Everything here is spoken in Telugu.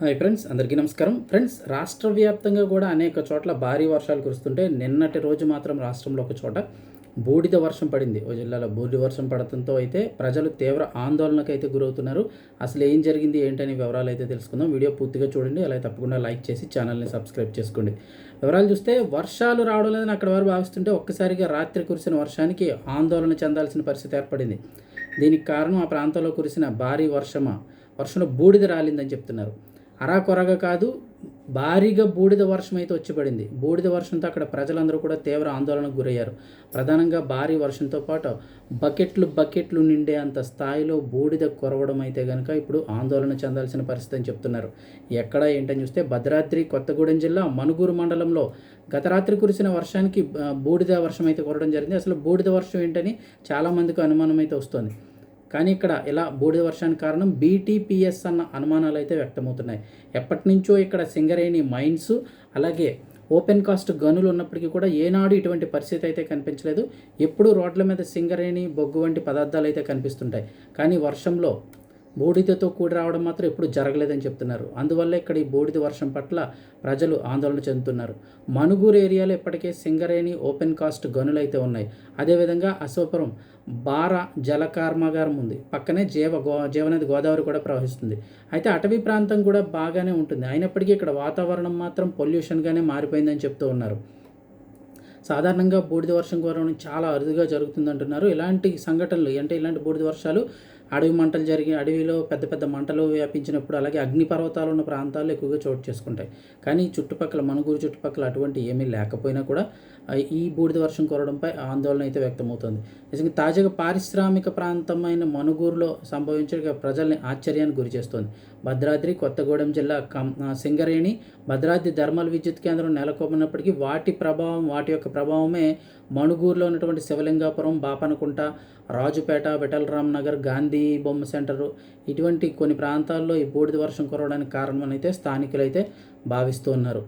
హాయ్ ఫ్రెండ్స్ అందరికీ నమస్కారం. ఫ్రెండ్స్ రాష్ట్ర వ్యాప్తంగా కూడా అనేక చోట్ల భారీ వర్షాలు కురుస్తుంటే నిన్నటి రోజు మాత్రం రాష్ట్రంలో ఒక చోట బూడిద వర్షం పడింది. ఓ జిల్లాలో బూడిద వర్షం పడటంతో అయితే ప్రజలు తీవ్ర ఆందోళనకు అయితే గురవుతున్నారు. అసలు ఏం జరిగింది ఏంటనే వివరాలు అయితే తెలుసుకుందాం. వీడియో పూర్తిగా చూడండి అలాగే తప్పకుండా లైక్ చేసి ఛానల్ని సబ్స్క్రైబ్ చేసుకోండి. వివరాలు చూస్తే వర్షాలు రావడం లేదని అక్కడ వారు భావిస్తుంటే ఒక్కసారిగా రాత్రి కురిసిన వర్షానికి ఆందోళన చెందాల్సిన పరిస్థితి ఏర్పడింది. దీనికి కారణం ఆ ప్రాంతంలో కురిసిన భారీ వర్షమా? వర్షంలో బూడిద రాలిందని చెప్తున్నారు. అరాకొరగా కాదు భారీగా బూడిద వర్షం అయితే వచ్చి పడింది బూడిద వర్షంతో అక్కడ ప్రజలందరూ కూడా తీవ్ర ఆందోళనకు గురయ్యారు. ప్రధానంగా భారీ వర్షంతో పాటు బకెట్లు బకెట్లు నిండే అంత స్థాయిలో బూడిద కొరవడం అయితే కనుక ఇప్పుడు ఆందోళన చెందాల్సిన పరిస్థితి అని చెప్తున్నారు. ఎక్కడ ఏంటని చూస్తే భద్రాద్రి కొత్తగూడెం జిల్లా మనుగూరు మండలంలో గత రాత్రి కురిసిన వర్షానికి బూడిద వర్షం అయితే కురవడం జరిగింది. అసలు బూడిద వర్షం ఏంటని చాలామందికి అనుమానం అయితే వస్తుంది. కానీ ఇక్కడ ఇలా బూడిద వర్షానికి కారణం బీటీపీఎస్ అన్న అనుమానాలు అయితే వ్యక్తమవుతున్నాయి. ఎప్పటి నుంచో ఇక్కడ సింగరేణి మైన్స్ అలాగే ఓపెన్ కాస్ట్ గనులు ఉన్నప్పటికీ కూడా ఏనాడు ఇటువంటి పరిస్థితి అయితే కనిపించలేదు. ఎప్పుడూ రోడ్ల మీద సింగరేణి బొగ్గు వంటి పదార్థాలు అయితే కనిపిస్తుంటాయి. కానీ వర్షంలో బూడిదతో కూడి రావడం మాత్రం ఎప్పుడు జరగలేదని చెప్తున్నారు. అందువల్ల ఇక్కడ ఈ బూడిద వర్షం పట్ల ప్రజలు ఆందోళన చెందుతున్నారు. మనుగూరు ఏరియాలో ఇప్పటికే సింగరేణి ఓపెన్ కాస్ట్ గనులు అయితే ఉన్నాయి. అదేవిధంగా అశోపురం బార జల కర్మాగారం ఉంది. పక్కనే జీవ గో జీవనది గోదావరి కూడా ప్రవహిస్తుంది. అయితే అటవీ ప్రాంతం కూడా బాగానే ఉంటుంది. అయినప్పటికీ ఇక్కడ వాతావరణం మాత్రం పొల్యూషన్గానే మారిపోయిందని చెప్తూ ఉన్నారు. సాధారణంగా బూడిద వర్షం కురవడం చాలా అరుదుగా జరుగుతుందంటున్నారు. ఇలాంటి సంఘటనలు అంటే ఇలాంటి బూడిద వర్షాలు అడవి మంటలు జరిగి అడవిలో పెద్ద పెద్ద మంటలు వ్యాపించినప్పుడు అలాగే అగ్నిపర్వతాలు ఉన్న ప్రాంతాల్లో ఎక్కువగా చోటు చేసుకుంటాయి. కానీ చుట్టుపక్కల మనుగురు చుట్టుపక్కల అటువంటి ఏమీ లేకపోయినా కూడా ఈ బూడిద వర్షం కురవడంపై ఆందోళన అయితే వ్యక్తమవుతుంది. నిజంగా తాజాగా పారిశ్రామిక ప్రాంతమైన మనుగూరులో సంభవించిన ప్రజల్ని ఆశ్చర్యానికి గురి చేస్తోంది. భద్రాద్రి కొత్తగూడెం జిల్లా కం సింగరేణి భద్రాద్రి థర్మల్ విద్యుత్ కేంద్రం నెలకొన్నప్పటికీ వాటి ప్రభావం వాటి యొక్క ప్రభావమే మణుగూరులో ఉన్నటువంటి శివలింగాపురం బాపనకుంట రాజుపేట విఠలరామ్ నగర్ గాంధీ బొమ్మ సెంటరు ఇటువంటి కొన్ని ప్రాంతాల్లో ఈ బూడిద వర్షం కురవడానికి కారణమని అయితే స్థానికులైతే భావిస్తున్నారు